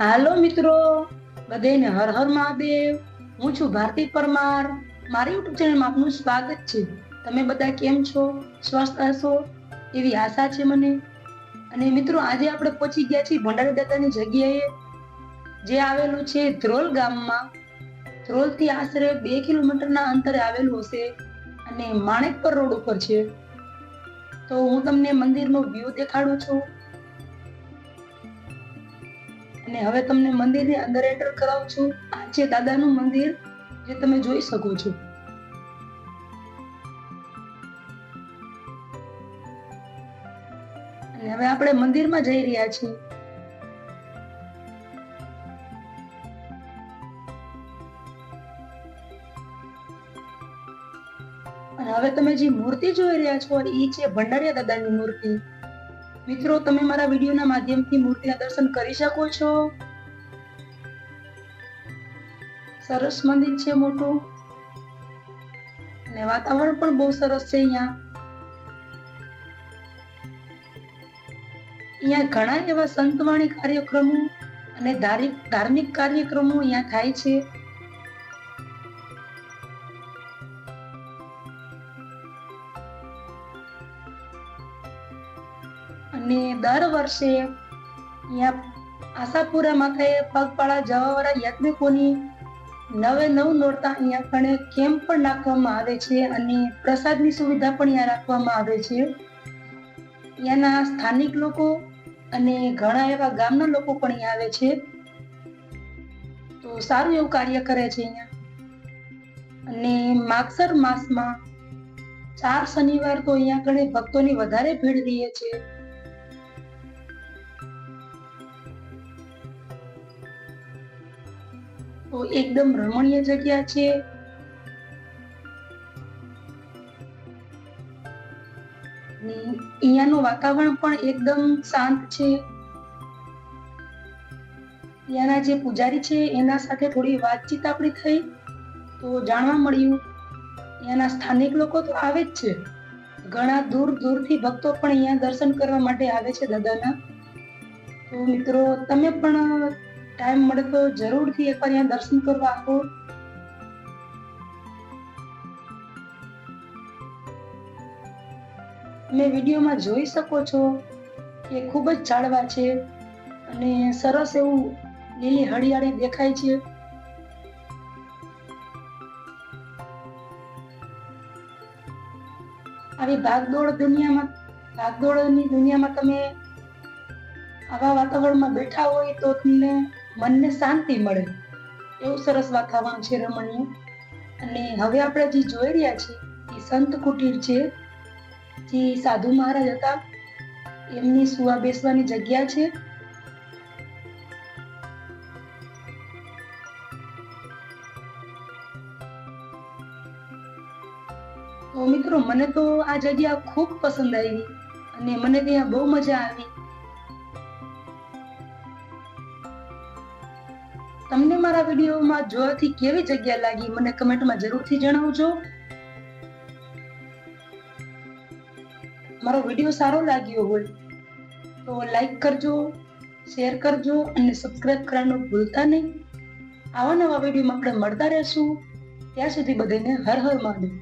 હાલો મિત્રો બધાને હર હર મહાદેવ. હું છું ભારતી પરમાર. મારી યુટ્યુબ ચેનલમાં આપનું સ્વાગત છે. તમે બધા કેમ છો? સ્વસ્થ હશો? એવી આશા છે મને. અને મિત્રો, આજે આપણે પહોંચી ગયા છીએ ભંડારી દાદાની જગ્યાએ, જે આવેલું છે ધ્રોલ ગામમાં. ધ્રોલથી આશરે બે કિલોમીટરના અંતરે આવેલું હશે અને માણેકપર રોડ ઉપર છે. તો હું તમને મંદિરનો વ્યૂ દેખાડું છું. અને હવે તમને મંદિરની અંદર એન્ટર કરાવું છું. આ છે દાદાનું મંદિર, જે તમે જોઈ શકો છો. અને હવે આપણે મંદિરમાં જઈ રહ્યા છીએ. અને હવે તમે જે મૂર્તિ જોઈ રહ્યા છો એ છે ભંડારીયા દાદાની મૂર્તિ. મિત્રો, તમે મારા વિડીયોના માધ્યમથી મૂર્તિના દર્શન કરી શકો છો. સરસ મંદિર છે મોટું. અને વાતાવરણ પણ બહુ સરસ છે અહીંયા. અહીંયા ઘણા એવા સંતવાણી કાર્યક્રમો અને ધાર્મિક કાર્યક્રમો અહીંયા થાય છે. અને દર વર્ષે અહીંયા આશાપુરા માથે પગપાળા જવાવાળા યાત્રિકોની નવે નવ નોરતા અહીંયા કણે કેમ્પ પણ નાખવામાં આવે છે અને પ્રસાદની સુવિધા પણ અહીંયા રાખવામાં આવે છે. અહીંયાના સ્થાનિક લોકો અને ઘણા એવા ગામના લોકો પણ અહીંયા આવે છે. તો સારું એવું કાર્ય કરે છે અહીંયા. અને માગસર માસમાં ચાર શનિવાર તો અહીંયા કણે ભક્તોની વધારે ભીડ રહે છે તો એકદમ રમણીય જગ્યા છે. અહીંયાનું વાતાવરણ પણ એકદમ શાંત છે. ત્યાંના જે પૂજારી છે, એના સાથે થોડી વાતચીત આપણી થઈ, તો જાણવા મળ્યું અહીંયાના સ્થાનિક લોકો તો આવે જ છે. ઘણા દૂર દૂરથી ભક્તો પણ અહીંયા દર્શન કરવા માટે આવે છે દાદાના. તો મિત્રો, તમે પણ ટાઈમ મળે તો જરૂરથી એકવાર અહીંયા દર્શન કરવા આવો તમે વિડીયોમાં જોઈ શકો છો કે ખૂબ જ ઝાડવા છે અને સરસ એવું લીલી હરિયાળી દેખાય છે. આવી ભાગદોડ દુનિયામાં, ભાગદોડની દુનિયામાં તમે આવા વાતાવરણમાં બેઠા હોય તો તમને મનને શાંતિ મળે. એવું સરસ વાતાવરણ છે રમણીય. અને હવે આપણે જે જોઈ રહ્યા છીએ, એ સંત કુટીર છે, જે સાધુ મહારાજ હતા. એમની સુવા બેસવાની જગ્યા છે. તો મિત્રો, મને તો આ જગ્યા ખૂબ પસંદ આવી અને મને ત્યાં બહુ મજા આવી. તમને મારા વિડીયોમાં જોવાથી કેવી જગ્યા લાગી મને કમેન્ટમાં જરૂરથી જણાવજો. મારો વીડિયો સારો લાગ્યો હોય તો લાઈક કરજો, શેર કરજો અને સબસ્ક્રાઇબ કરવાનું ભૂલતા નહીં. આવા નવા વિડીયોમાં આપણે મળતા રહેશું. ત્યાં સુધી બધાને હર હર મહાદેવ.